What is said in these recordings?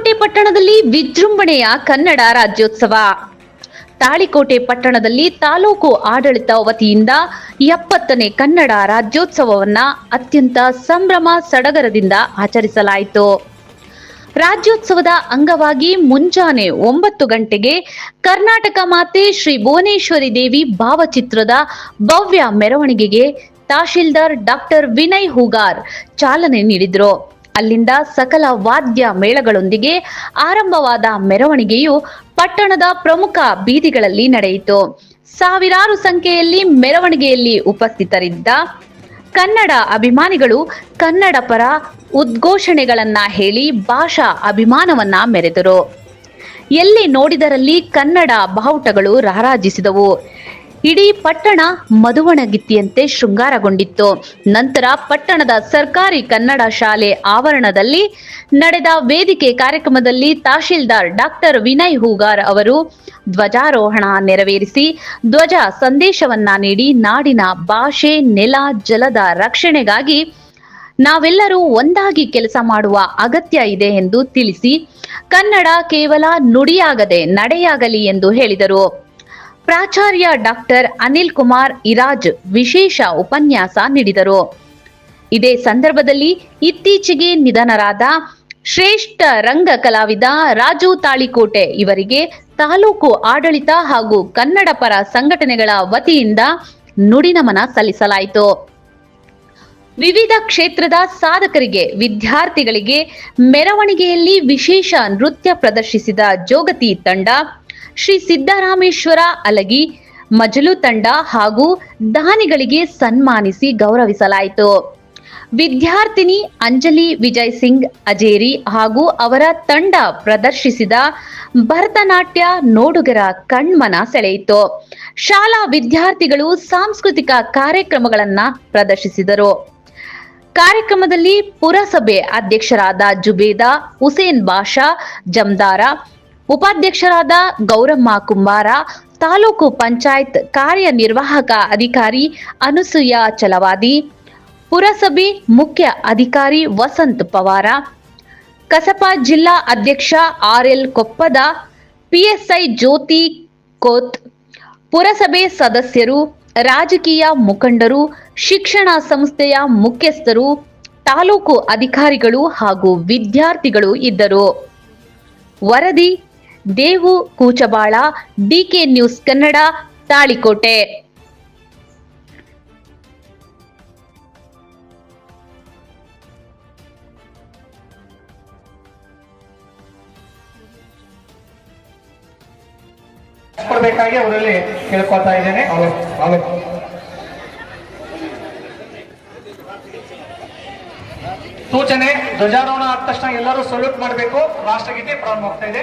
ತಾಳಿಕೋಟೆ ಪಟ್ಟಣದಲ್ಲಿ ವಿಜೃಂಭಣೆಯ ಕನ್ನಡ ರಾಜ್ಯೋತ್ಸವ. ತಾಳಿಕೋಟೆ ಪಟ್ಟಣದಲ್ಲಿ ತಾಲೂಕು ಆಡಳಿತ ವತಿಯಿಂದ ಎಪ್ಪತ್ತನೇ ಕನ್ನಡ ರಾಜ್ಯೋತ್ಸವವನ್ನ ಅತ್ಯಂತ ಸಂಭ್ರಮ ಸಡಗರದಿಂದ ಆಚರಿಸಲಾಯಿತು. ರಾಜ್ಯೋತ್ಸವದ ಅಂಗವಾಗಿ ಮುಂಜಾನೆ ಒಂಬತ್ತು ಗಂಟೆಗೆ ಕರ್ನಾಟಕ ಮಾತೆ ಶ್ರೀ ಭುವನೇಶ್ವರಿ ದೇವಿ ಭಾವಚಿತ್ರದ ಭವ್ಯ ಮೆರವಣಿಗೆಗೆ ತಹಶೀಲ್ದಾರ್ ಡಾಕ್ಟರ್ ವಿನಯ್ ಹೂಗಾರ್ ಚಾಲನೆ ನೀಡಿದ್ರು. ಅಲ್ಲಿಂದ ಸಕಲ ವಾದ್ಯ ಮೇಳಗಳೊಂದಿಗೆ ಆರಂಭವಾದ ಮೆರವಣಿಗೆಯು ಪಟ್ಟಣದ ಪ್ರಮುಖ ಬೀದಿಗಳಲ್ಲಿ ನಡೆಯಿತು. ಸಾವಿರಾರು ಸಂಖ್ಯೆಯಲ್ಲಿ ಮೆರವಣಿಗೆಯಲ್ಲಿ ಉಪಸ್ಥಿತರಿದ್ದ ಕನ್ನಡ ಅಭಿಮಾನಿಗಳು ಕನ್ನಡ ಪರ ಉದ್ಘೋಷಣೆಗಳನ್ನ ಹೇಳಿ ಭಾಷಾ ಅಭಿಮಾನವನ್ನ ಮೆರೆದರು. ಎಲ್ಲಿ ನೋಡಿದರಲ್ಲಿ ಕನ್ನಡ ಬಾವುಟಗಳು ರಾರಾಜಿಸಿದವು. ಇಡೀ ಪಟ್ಟಣ ಮಧುವಣಗಿತ್ತಿಯಂತೆ ಶೃಂಗಾರಗೊಂಡಿತ್ತು. ನಂತರ ಪಟ್ಟಣದ ಸರ್ಕಾರಿ ಕನ್ನಡ ಶಾಲೆ ಆವರಣದಲ್ಲಿ ನಡೆದ ವೇದಿಕೆ ಕಾರ್ಯಕ್ರಮದಲ್ಲಿ ತಹಶೀಲ್ದಾರ್ ಡಾಕ್ಟರ್ ವಿನಯ್ ಹೂಗಾರ್ ಅವರು ಧ್ವಜಾರೋಹಣ ನೆರವೇರಿಸಿ, ಧ್ವಜ ಸಂದೇಶವನ್ನ ನೀಡಿ ನಾಡಿನ ಭಾಷೆ, ನೆಲ, ಜಲದ ರಕ್ಷಣೆಗಾಗಿ ನಾವೆಲ್ಲರೂ ಒಂದಾಗಿ ಕೆಲಸ ಮಾಡುವ ಅಗತ್ಯ ಇದೆ ಎಂದು ತಿಳಿಸಿ, ಕನ್ನಡ ಕೇವಲ ನುಡಿಯಾಗದೆ ನಡೆಯಾಗಲಿ ಎಂದು ಹೇಳಿದರು. ಪ್ರಾಚಾರ್ಯ ಡಾಕ್ಟರ್ ಅನಿಲ್ ಕುಮಾರ್ ಇರಾಜ್ ವಿಶೇಷ ಉಪನ್ಯಾಸ ನೀಡಿದರು. ಇದೇ ಸಂದರ್ಭದಲ್ಲಿ ಇತ್ತೀಚೆಗೆ ನಿಧನರಾದ ಶ್ರೇಷ್ಠ ರಂಗ ಕಲಾವಿದ ರಾಜು ತಾಳಿಕೋಟೆ ಇವರಿಗೆ ತಾಲೂಕು ಆಡಳಿತ ಹಾಗೂ ಕನ್ನಡ ಪರ ಸಂಘಟನೆಗಳ ವತಿಯಿಂದ ನುಡಿನಮನ ಸಲ್ಲಿಸಲಾಯಿತು. ವಿವಿಧ ಕ್ಷೇತ್ರದ ಸಾಧಕರಿಗೆ, ವಿದ್ಯಾರ್ಥಿಗಳಿಗೆ ಮೆರವಣಿಗೆಯಲ್ಲಿ ವಿಶೇಷ ನೃತ್ಯ ಪ್ರದರ್ಶಿಸಿದ ಜೋಗತಿ ತಂಡ ಶ್ರೀ ಸಿದ್ದರಾಮೇಶ್ವರ ಅಲಗಿ ಮಜಲು ತಂಡ ಹಾಗೂ ದಾನಿಗಳಿಗೆ ಸನ್ಮಾನಿಸಿ ಗೌರವಿಸಲಾಯಿತು. ವಿದ್ಯಾರ್ಥಿನಿ ಅಂಜಲಿ ವಿಜಯ್ ಸಿಂಗ್ ಅಜೇರಿ ಹಾಗೂ ಅವರ ತಂಡ ಪ್ರದರ್ಶಿಸಿದ ಭರತನಾಟ್ಯ ನೋಡುಗರ ಕಣ್ಮನ ಸೆಳೆಯಿತು. ಶಾಲಾ ವಿದ್ಯಾರ್ಥಿಗಳು ಸಾಂಸ್ಕೃತಿಕ ಕಾರ್ಯಕ್ರಮಗಳನ್ನ ಪ್ರದರ್ಶಿಸಿದರು. ಕಾರ್ಯಕ್ರಮದಲ್ಲಿ ಪುರಸಭೆ ಅಧ್ಯಕ್ಷರಾದ ಜುಬೇದಾ, ಹುಸೇನ್ ಬಾಷಾ, ಜಮ್ದಾರ ಉಪಾಧ್ಯಕ್ಷರಾದ ಗೌರಮ್ಮ ಕುಂಬಾರ, ತಾಲೂಕು ಪಂಚಾಯತ್ ಕಾರ್ಯನಿರ್ವಾಹಕ ಅಧಿಕಾರಿ ಅನುಸೂಯ ಚಲವಾದಿ, ಪುರಸಭೆ ಮುಖ್ಯ ಅಧಿಕಾರಿ ವಸಂತ್ ಪವಾರ, ಕಸಪ ಜಿಲ್ಲಾ ಅಧ್ಯಕ್ಷ ಆರ್ಎಲ್ ಕೊಪ್ಪದ ಪಿಎಸ್ಐ ಜ್ಯೋತಿ ಕೋತ್, ಪುರಸಭೆ ಸದಸ್ಯರು, ರಾಜಕೀಯ ಮುಖಂಡರು, ಶಿಕ್ಷಣ ಸಂಸ್ಥೆಯ ಮುಖ್ಯಸ್ಥರು, ತಾಲೂಕು ಅಧಿಕಾರಿಗಳು ಹಾಗೂ ವಿದ್ಯಾರ್ಥಿಗಳು ಇದ್ದರು. ವರದಿ ದೇವು ಕೂಚಬಾಳ ಡಿಕೆ ನ್ಯೂಸ್ ಕನ್ನಡ ತಾಳಿಕೋಟೆ. ಕೊಡ್ಬೇಕಾಗಿ ಅವರಲ್ಲಿ ಕೇಳ್ಕೊತಾ ಇದ್ದೇನೆ. ಅವರು ಸೂಚನೆ ಧ್ವಜಾರೋಹಣ ಆದ ತಕ್ಷಣ ಎಲ್ಲರೂ ಸಲ್ಯೂಟ್ ಮಾಡಬೇಕು. ರಾಷ್ಟ್ರಗೀತೆ ಪ್ರಾರಂಭ ಆಗ್ತಾ ಇದೆ.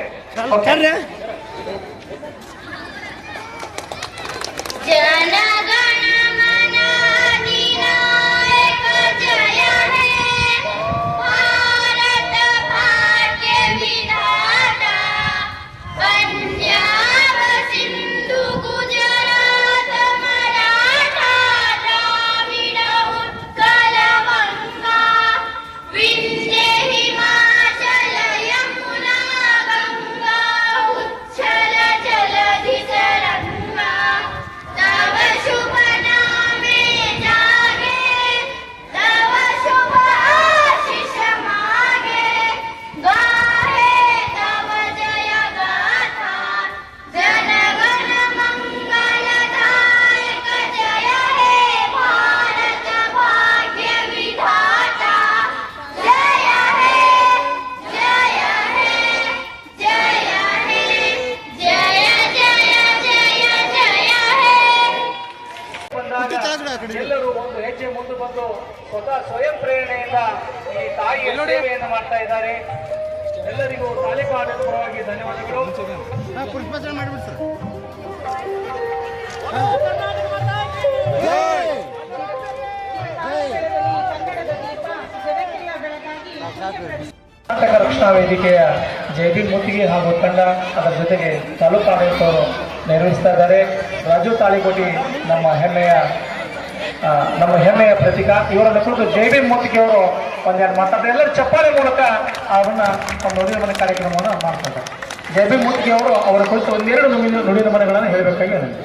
ಎಲ್ಲರೂ ಒಂದು ಹೆಜ್ಜೆ ಮುಂದೆ ಬಂದು ಸ್ವತಃ ಸ್ವಯಂ ಪ್ರೇರಣೆಯಿಂದ ಈ ತಾಯಿಯ ಸೇವೆಯನ್ನು ಮಾಡ್ತಾ ಇದ್ದಾರೆ. ಎಲ್ಲರಿಗೂ ತಾಲೂಕು ಆಡಳಿತ ಪರವಾಗಿ ಧನ್ಯವಾದಗಳು. ಪುಷ್ಪಾಚರಣೆ ಮಾಡಿಬಿಡಿ ಸರ್. ಕರ್ನಾಟಕ ರಕ್ಷಣಾ ವೇದಿಕೆಯ ಜೈಬಿ ಮುತ್ತಿಗೆ ಹಾಗೂ ತಂಡ ಅದರ ಜೊತೆಗೆ ತಾಲೂಕು ಆಡಳಿತವರು ನಿರ್ವಹಿಸ್ತಾ ಇದ್ದಾರೆ. ರಾಜು ತಾಳಿಕೋಟಿ ನಮ್ಮ ಹೆಮ್ಮೆಯ ನಮ್ಮ ಹೆಮ್ಮೆಯ ಪ್ರತೀಕ. ಇವರನ್ನು ಕುರಿತು ಜೈ ಬಿ ಮೂರ್ತಿಗೆ ಅವರು ಒಂದೆರಡು ಮಾತಾಡ್ತಾರೆ. ಎಲ್ಲರೂ ಚಪ್ಪಾಳೆ ಮೂಲಕ ಅವನ್ನ ಒಂದು ನುಡಿದ ಮನೆ ಕಾರ್ಯಕ್ರಮವನ್ನು ಮಾಡ್ತಾರೆ ಜೈ ಬಿ ಅವರು ಅವರ ಕುರಿತು ಒಂದೆರಡು ನುಡಿ ನುಡಿದ ಮನೆಗಳನ್ನು ಹೇಳಬೇಕಾಗಿ ನನಗೆ